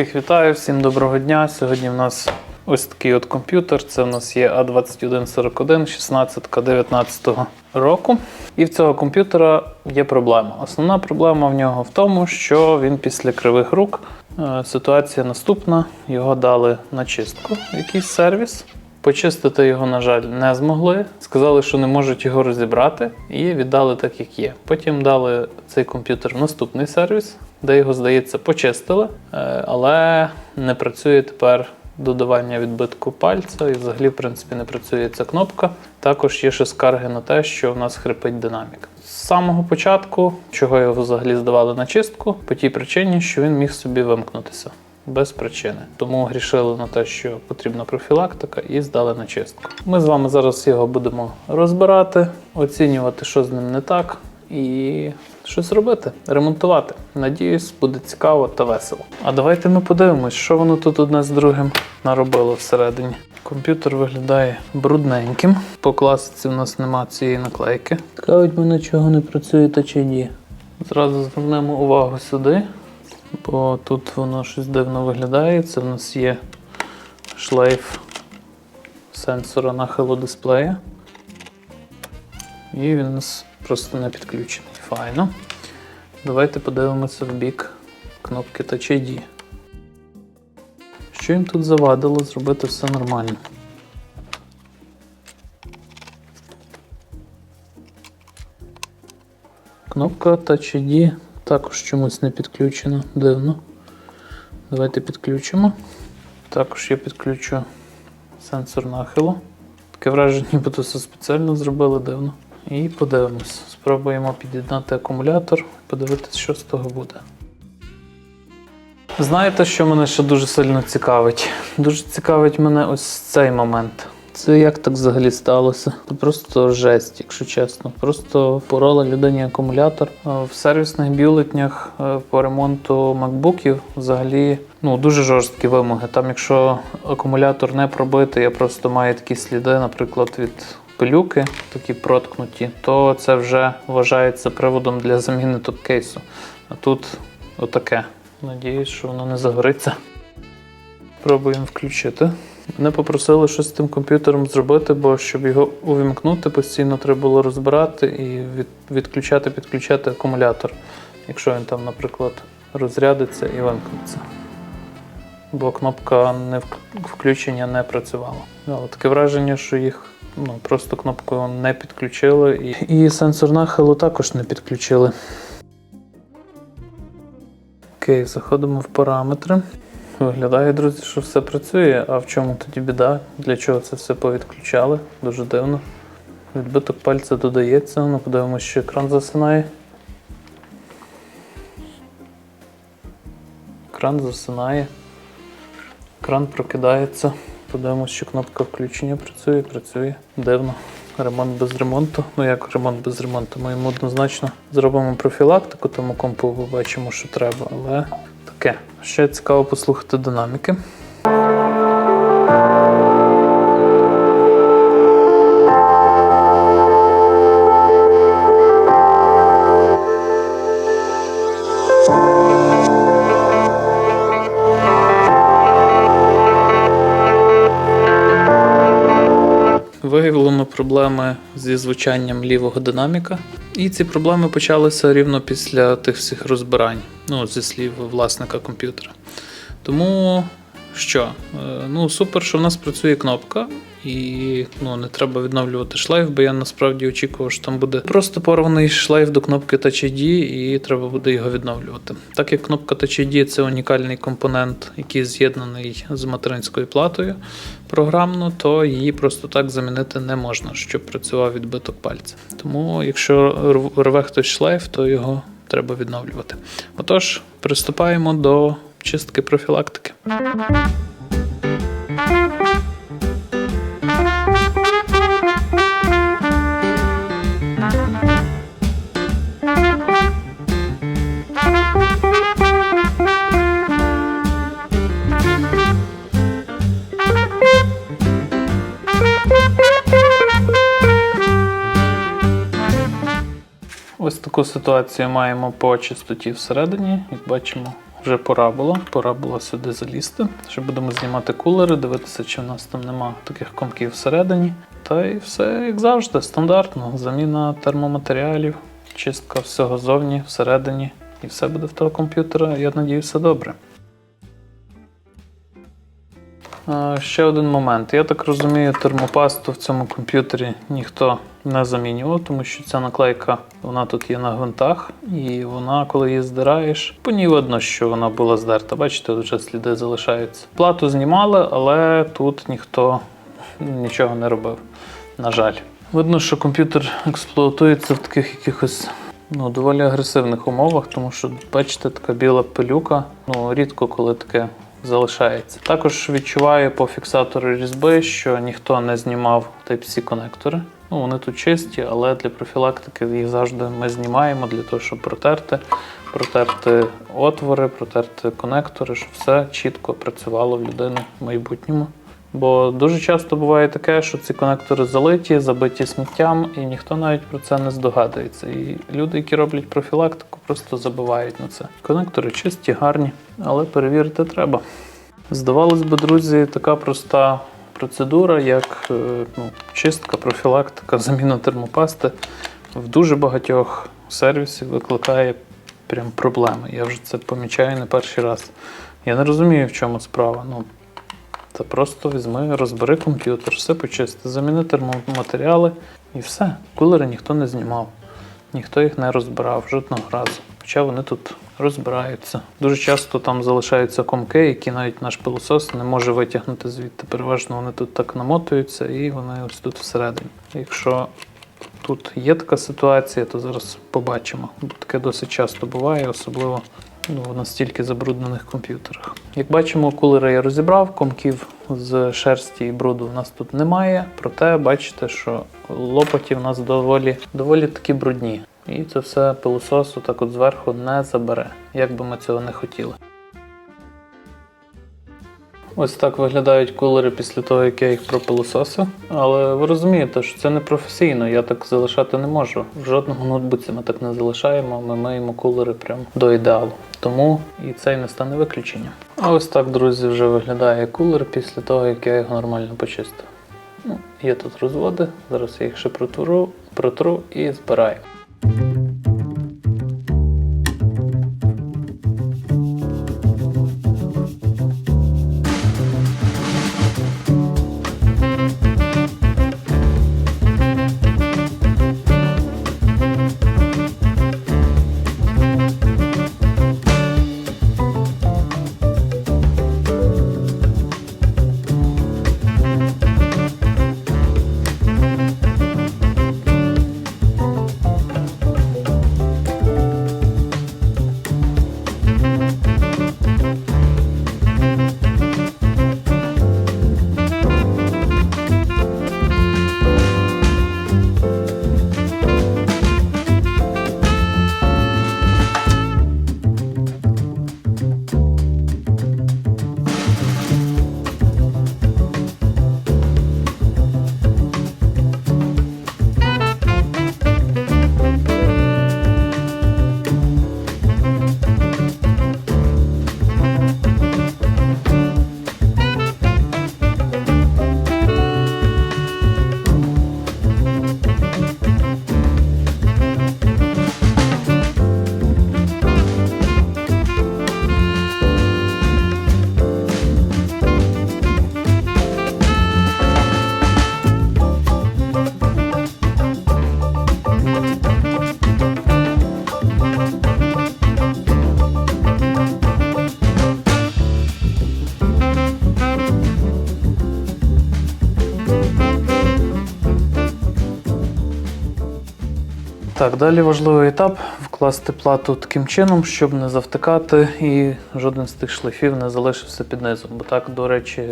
Всіх вітаю, всім доброго дня. Сьогодні в нас ось такий от комп'ютер. Це в нас є А2141 16 19 року. І в цього комп'ютера є проблема. Основна проблема в нього в тому, що він після кривих рук. Е, Ситуація наступна: його дали на чистку якийсь сервіс. Почистити його, на жаль, не змогли. Сказали, що не можуть його розібрати, і віддали так, як є. Потім дали цей комп'ютер в наступний сервіс, де його, здається, почистили, е, але не працює тепер додавання відбитку пальця, і взагалі, в принципі, не працює ця кнопка. Також є ще скарги на те, що в нас хрипить динамік. З самого початку, чого його взагалі здавали на чистку, по тій причині, що він міг собі вимкнутися без причини. Тому грішили на те, що потрібна профілактика, і здали на чистку. Ми з вами зараз його будемо розбирати, оцінювати, що з ним не так, і щось робити, ремонтувати. Надіюсь, буде цікаво та весело. А давайте ми подивимось, що воно тут одне з другим наробило всередині. Комп'ютер виглядає брудненьким. По класиці в нас нема цієї наклейки. Цікавить мене, чого не працює Touch ID. Зразу звернемо увагу сюди бо тут воно щось дивно виглядає. Це в нас є шлейф сенсора нахилу дисплея. І він у нас просто не підключений. Файно. Давайте подивимося в бік кнопки Touch ID. Що їм тут завадило зробити все нормально? Кнопка Touch ID також чомусь не підключена. Дивно. Давайте підключимо. Також я підключу сенсор нахилу. Таке враження, ніби все спеціально зробили дивно. І подивимось. Спробуємо під'єднати акумулятор, подивитися, що з того буде. Знаєте, що мене ще дуже сильно цікавить? Дуже цікавить мене ось цей момент. Це як так взагалі сталося? Це просто жесть, якщо чесно. Просто порола людині акумулятор. Е, В сервісних бюлетнях е, по ремонту макбуків взагалі ну, дуже жорсткі вимоги. Там, якщо акумулятор не пробитий, а просто має такі сліди, наприклад, від пилюки, такі проткнуті, то це вже вважається приводом для заміни топ-кейсу. А тут отаке. Надіюсь, що воно не загориться. Пробуємо включити. Мене попросили щось з тим комп'ютером зробити, бо щоб його увімкнути, постійно треба було розбирати і від, відключати, підключати акумулятор, якщо він там, наприклад, розрядиться і вимкнеться. Бо кнопка не вк- включення не працювала. Але таке враження, що їх ну, просто кнопкою не підключили, і сенсор нахилу також не підключили. Окей, заходимо в параметри. Виглядає, друзі, що все працює. А в чому тоді біда? Для чого це все повідключали? Дуже дивно. Відбиток пальця додається. Ну, подивимося, що екран засинає. Екран засинає. Екран прокидається. Подивимося, що кнопка включення працює, працює. Дивно. Ремонт без ремонту. Ну як ремонт без ремонту? Ми йому однозначно зробимо профілактику, тому компу побачимо, що треба, але таке. Ще цікаво послухати динаміки. Проблеми зі звучанням лівого динаміка. І ці проблеми почалися рівно після тих всіх розбирань, ну, зі слів власника комп'ютера. Тому що? Е, Ну, супер, що в нас працює кнопка, і ну, не треба відновлювати шлейф, бо я насправді очікував, що там буде просто порваний шлейф до кнопки Touch ID, і треба буде його відновлювати. Так як кнопка Touch ID це унікальний компонент, який з'єднаний з материнською платою програмно, то її просто так замінити не можна, щоб працював відбиток пальця. Тому, якщо рве хтось шлейф, то його треба відновлювати. Отож, приступаємо до чистки профілактики. Ось таку ситуацію маємо по чистоті всередині. Як бачимо, вже пора було. Пора було сюди залізти. Ще будемо знімати кулери, дивитися, чи в нас там нема таких комків всередині. Та й все як завжди, стандартно. Заміна термоматеріалів, чистка всього зовні, всередині. І все буде в того комп'ютера, я надію, все добре. Ще один момент. Я так розумію, термопасту в цьому комп'ютері ніхто не замінював, тому що ця наклейка вона тут є на гвинтах, і вона, коли її здираєш, по ній видно, що вона була здерта. Бачите, вже сліди залишаються. Плату знімали, але тут ніхто нічого не робив. На жаль. Видно, що комп'ютер експлуатується в таких якихось ну, доволі агресивних умовах, тому що, бачите, така біла пилюка. Ну, рідко коли таке залишається. Також відчуваю по фіксатору різьби, що ніхто не знімав Type-C конектори. Ну, вони тут чисті, але для профілактики їх завжди ми знімаємо для того, щоб протерти, протерти отвори, протерти конектори, щоб все чітко працювало в людини в майбутньому. Бо дуже часто буває таке, що ці конектори залиті, забиті сміттям, і ніхто навіть про це не здогадується. І люди, які роблять профілактику, просто забувають на це. Конектори чисті, гарні, але перевірити треба. Здавалось би, друзі, така проста процедура, як е, ну, чистка, профілактика, заміна термопасти в дуже багатьох сервісів викликає прям проблеми. Я вже це помічаю не перший раз. Я не розумію, в чому справа. Ну, та просто візьми, розбери комп'ютер, все почисти, заміни термоматеріали і все. Кулери ніхто не знімав, ніхто їх не розбирав жодного разу. Хоча вони тут розбираються. Дуже часто там залишаються комки, які навіть наш пилосос не може витягнути звідти. Переважно вони тут так намотуються і вони ось тут всередині. Якщо тут є така ситуація, то зараз побачимо. Таке досить часто буває, особливо ну, в настільки забруднених комп'ютерах. Як бачимо, кулери я розібрав, комків з шерсті і бруду у нас тут немає. Проте бачите, що лопаті в нас доволі, доволі такі брудні. І це все пилососу так от зверху не забере, як би ми цього не хотіли. Ось так виглядають кулери після того, як я їх пропилососив. Але ви розумієте, що це не професійно, я так залишати не можу. В жодному ноутбуці ми так не залишаємо, ми миємо кулери прямо до ідеалу. Тому і цей не стане виключенням. А ось так, друзі, вже виглядає кулер після того, як я його нормально почистив. Ну, є тут розводи, зараз я їх ще протру, протру і збираю. Так, далі важливий етап вкласти плату таким чином, щоб не завтикати і жоден з тих шлейфів не залишився під низом. Бо так, до речі,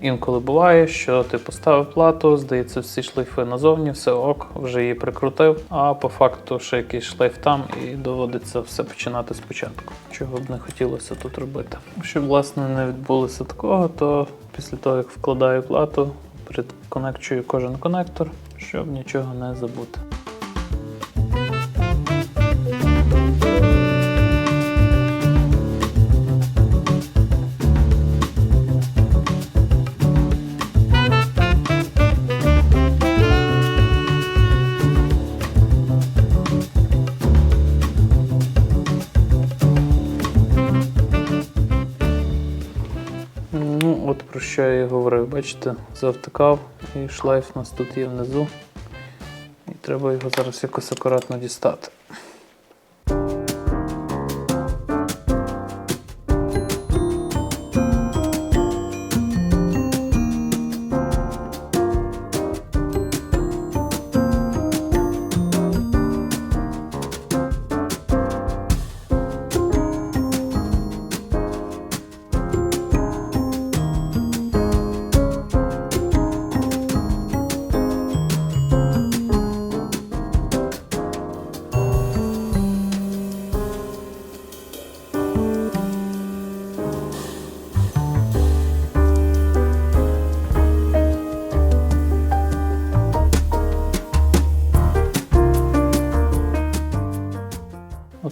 інколи буває, що ти поставив плату, здається, всі шлейфи назовні, все ок, вже її прикрутив, а по факту ще якийсь шлейф там і доводиться все починати спочатку. Чого б не хотілося тут робити. Щоб власне не відбулося такого, то після того, як вкладаю плату, приконекчую кожен конектор, щоб нічого не забути. Про що я і говорив. Бачите, завтикав і шлайф у нас тут є внизу. І треба його зараз якось акуратно дістати.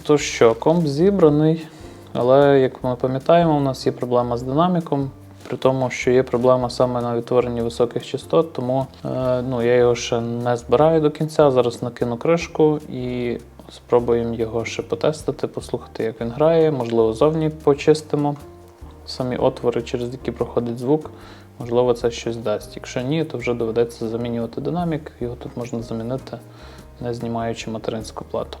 Отож що, комп зібраний, але як ми пам'ятаємо, у нас є проблема з динаміком, при тому, що є проблема саме на відтворенні високих частот, тому е, ну, я його ще не збираю до кінця. Зараз накину кришку і спробуємо його ще потестити, послухати, як він грає. Можливо, зовні почистимо самі отвори, через які проходить звук. Можливо, це щось дасть. Якщо ні, то вже доведеться замінювати динамік. Його тут можна замінити, не знімаючи материнську плату.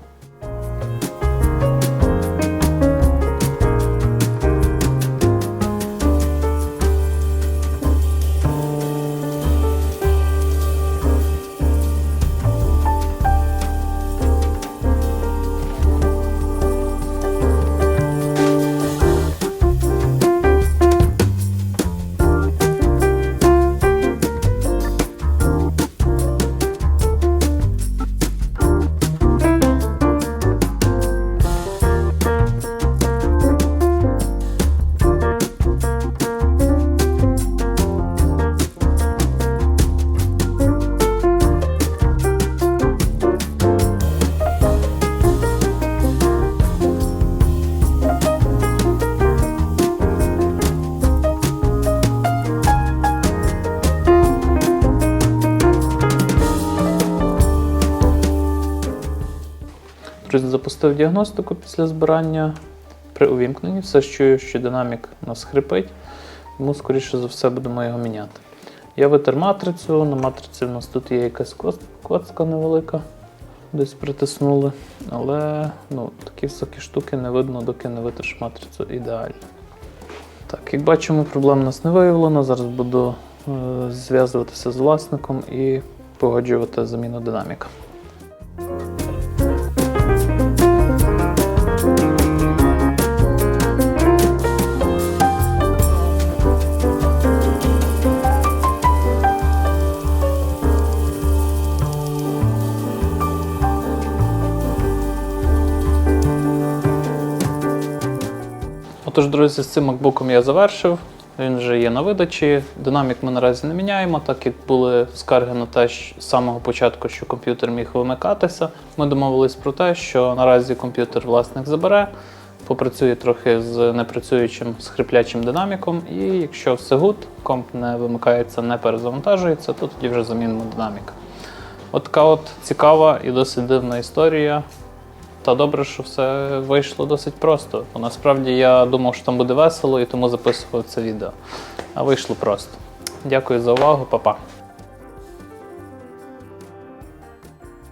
Друзі, запустив діагностику після збирання. При увімкненні все ж чую, що динамік у нас хрипить, тому, скоріше за все, будемо його міняти. Я витер матрицю, на матриці у нас тут є якась коцка невелика, десь притиснули. Але ну, такі всякі штуки не видно, доки не витриш матрицю ідеально. Так, як бачимо, проблем у нас не виявлено. Зараз буду е, зв'язуватися з власником і погоджувати заміну динаміка. Отож, друзі, з цим MacBook я завершив. Він вже є на видачі. Динамік ми наразі не міняємо, так як були скарги на те, що з самого початку, що комп'ютер міг вимикатися. Ми домовились про те, що наразі комп'ютер власник забере, попрацює трохи з непрацюючим скриплячим динаміком, і якщо все гуд, комп не вимикається, не перезавантажується, то тоді вже замінимо динамік. От така от цікава і досить дивна історія. Та добре, що все вийшло досить просто. Бо насправді я думав, що там буде весело і тому записував це відео. А вийшло просто. Дякую за увагу, па-па.